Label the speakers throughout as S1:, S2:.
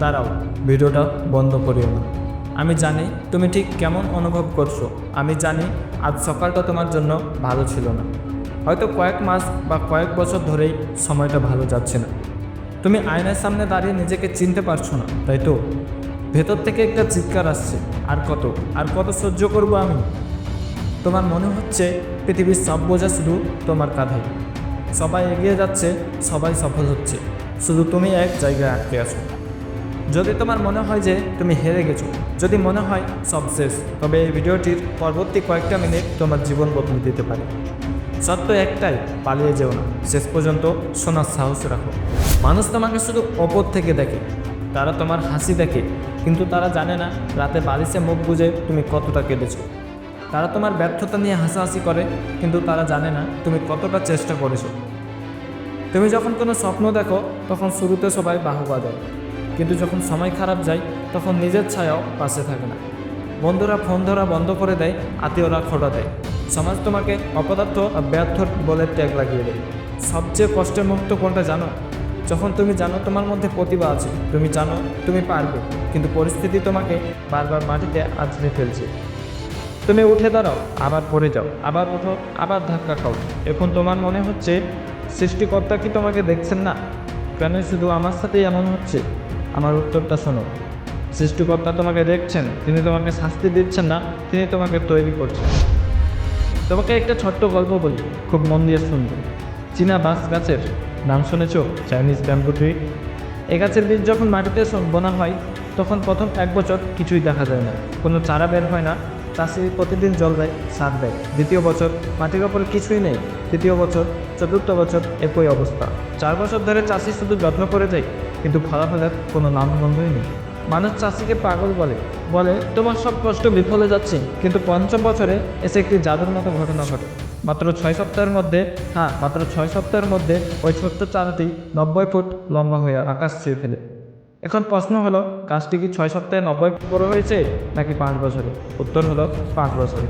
S1: দাঁড়াও, ভিডিওটা বন্ধ করিও না। আমি জানি তুমি ঠিক কেমন অনুভব করছ। আমি জানি আজ সকালটা তোমার জন্য ভালো ছিল না। হয়তো কয়েক মাস বা কয়েক বছর ধরেই সময়টা ভালো যাচ্ছে না। তুমি আয়নার সামনে দাঁড়িয়ে নিজেকে চিনতে পারছ না, তাই তো? ভেতর থেকে একটা চিৎকার আসছে, আর কত? আর কত সহ্য করব আমি? তোমার মনে হচ্ছে পৃথিবীর সব বোঝা শুধু তোমার কাঁধে। সবাই এগিয়ে যাচ্ছে, সবাই সফল হচ্ছে। শুধু তুমি এক জায়গায় আটকে আছো। যদি তোমার মনে হয় যে তুমি হেরে গেছো, যদি মনে হয় সব শেষ, তবে এই ভিডিওটির পরবর্তী কয়েকটা মিনিট তোমার জীবন বদলে দিতে পারে। সত্য একটাই, পালিয়ে যেও না। শেষ পর্যন্ত শোনার সাহস রাখো। মানুষ তোমাকে শুধু ওপর থেকে দেখে, তারা তোমার হাসি দেখে, কিন্তু তারা জানে না রাতে বালিশে মুখ বুঝে তুমি কতটা কেঁদেছো। তারা তোমার ব্যর্থতা নিয়ে হাসাহাসি করে, কিন্তু তারা জানে না তুমি কতটা চেষ্টা করেছ। তুমি যখন কোনো স্বপ্ন দেখো, তখন শুরুতে সবাই বাহবা দেয়। কিন্তু যখন সময় খারাপ যায়, তখন নিজের ছায়াও পাশে থাকে না। বন্ধুরা ফোন ধরা বন্ধ করে দেয়, আত্মীয়রা খোটা দেয়। সমাজ তোমাকে অপদার্থ ব্যর্থ বলে ট্যাগ লাগিয়ে দেয়। সবচেয়ে কষ্টের মুক্ত কোনটা জানো? যখন তুমি জানো তোমার মধ্যে প্রতিভা আছে, তুমি জানো তুমি পারবে, কিন্তু পরিস্থিতি তোমাকে বারবার মাটিতে আঁচড়ে ফেলছে। তুমি উঠে দাঁড়াও, আবার পড়ে যাও, আবার ওঠো, আবার ধাক্কা খাও। এখন তোমার মনে হচ্ছে, সৃষ্টিকর্তা কি তোমাকে দেখছেন না? কেন শুধু আমার সাথেই এমন হচ্ছে? আমার উত্তরটা শোনো। সৃষ্টিকর্তা তোমাকে দেখছেন, তিনি তোমাকে শাস্তি দিচ্ছেন না, তিনি তোমাকে তৈরি করছেন। তোমাকে একটা ছোট্ট গল্প বলি, খুব মন দিয়ে শুনবে। চীনা বাঁশ গাছের, নাম শুনেছ? চাইনিজ ব্যাম্বু ট্রি এ গাছের বীজ যখন মাটিতে বোনা হয়, তখন প্রথম এক বছর কিছুই দেখা যায় না। কোনো চারা বের হয় না চাষি প্রতিদিন জল দেয়, সার দেয়। দ্বিতীয় বছর মাটির ওপরে কিছুই নেই, তৃতীয় বছর, চতুর্থ বছর একই অবস্থা। চার বছর ধরে চাষি শুধু যত্ন করে যায় কিন্তু ফলাফলের কোনো নামগন্ধই নেই। মানুষ চাষিকে পাগল বলে। বলে তোমার সব কষ্ট বিফলে যাচ্ছে। কিন্তু পঞ্চম বছরে এসে একটি জাদুর মতো ঘটনা ঘটে। মাত্র ছয় সপ্তাহের মধ্যে হ্যাঁ মাত্র ছয় সপ্তাহের মধ্যে ওই ছোট্ট চারাটি নব্বই ফুট লম্বা হয়ে আকাশ ছুঁয়ে ফেলে। এখন প্রশ্ন হলো গাছটি কি ছয় সপ্তাহে নব্বই ফুট বড় হয়েছে নাকি পাঁচ বছরে? উত্তর হলো পাঁচ বছরে।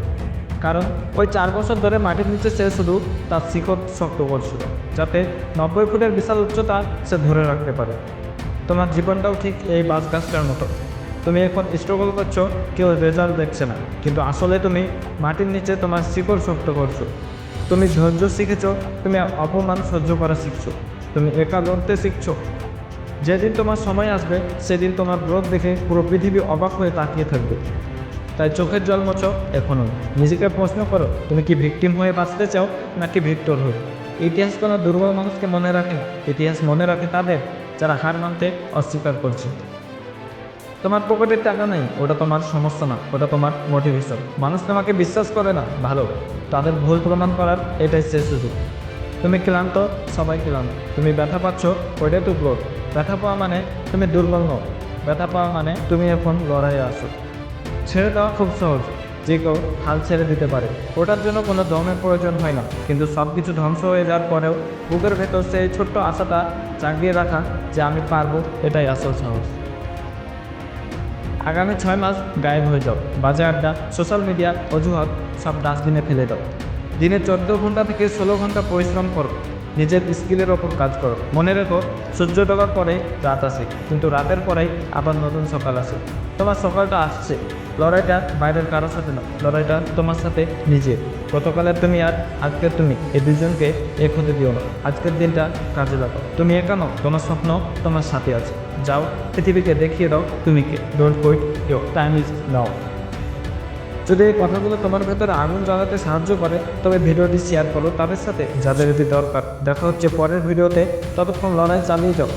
S1: কারণ ওই চার বছর ধরে মাটির নিচে সে শুধু তার শিকড় শক্ত করছিল, যাতে নব্বই ফুটের বিশাল উচ্চতা সে ধরে রাখতে পারে। তোমার জীবনটাও ঠিক এই বাস গাছটার মতো। তুমি এখন স্ট্রাগল করছ, কেউ রেজাল্ট দেখছে না। কিন্তু আসলে তুমি মাটির নিচে তোমার শিকড় শক্ত করছ। তুমি ধৈর্য শিখেছো, তুমি অপমান সহ্য করা শিখছো। তুমি একা লড়তে শিখছো। যেদিন তোমার সময় আসবে, সেদিন তোমার গ্রোথ দেখে পুরো পৃথিবী অবাক হয়ে তাকিয়ে থাকবে। তাই চোখের জল মোছো এখনও নিজেকে প্রশ্ন করো, তুমি কি ভিকটিম হয়ে বাঁচতে চাও, নাকি ভিক্টর হয়ে? ইতিহাস কোনো দুর্বল মানুষকে মনে রাখে ইতিহাস মনে রাখে তাদের, যারা হার মানতে অস্বীকার করছে। তোমার পকেটের টাকা নেই, ওটা তোমার সমস্যা না, ওটা তোমার মোটিভেশন মানুষ তোমাকে বিশ্বাস করে না, ভালো। তাদের ভুল প্রমাণ করার এটাই শেষ সুযোগ। তুমি ক্লান্ত, সবাই ক্লান্ত। তুমি ব্যথা পাচ্ছ, ওইটাই তো গ্রোথ ব্যথা পাওয়া মানে তুমি দুর্বল নও। ব্যথা পাওয়া মানে তুমি এখন লড়াইয়ে আসো ছেড়ে দেওয়া খুব সহজ। যে কেউ হাল ছেড়ে দিতে পারে। ওটার জন্য কোনো দমের প্রয়োজন হয় না। কিন্তু সব কিছু ধ্বংস হয়ে যাওয়ার পরেও বুকের ভেতর সেই ছোট্ট আশাটা জাগিয়ে রাখা যে আমি পারব, এটাই আসল সাহস। আগামী ছয় মাস গায়েব হয়ে যাও। বাজে আড্ডা সোশ্যাল মিডিয়া অজুহাত, সব ডাস্টবিনে ফেলে দাও। দিনে চোদ্দ ঘণ্টা থেকে ষোলো ঘণ্টা পরিশ্রম করো। নিজের স্কিলের ওপর কাজ করো। মনে রেখো, সূর্য ডোবার পরে রাত আসে কিন্তু রাতের পরেই আবার নতুন সকাল আসে। তোমার সকালটা আসছে। লড়াইটা বাইরের কারোর সাথে না, লড়াইটা তোমার সাথে নিজের। গতকালের তুমি আর আজকের তুমি, এই দুজনকে এক হতে দিও না। আজকের দিনটা কাজে লাগাও। তুমি একা একানো তোমার স্বপ্ন তোমার সাথে আছে। যাও, পৃথিবীকে দেখিয়ে দাও তুমি কে। Don't quit you time is now যদি এই কথাগুলো তোমার ভেতরে আগুন জ্বালাতে সাহায্য করে, তবে ভিডিওটি শেয়ার করো তাদের সাথে যাদের যদি দরকার। দেখা হচ্ছে পরের ভিডিওতে। ততক্ষণ লড়াই চালিয়ে যাও।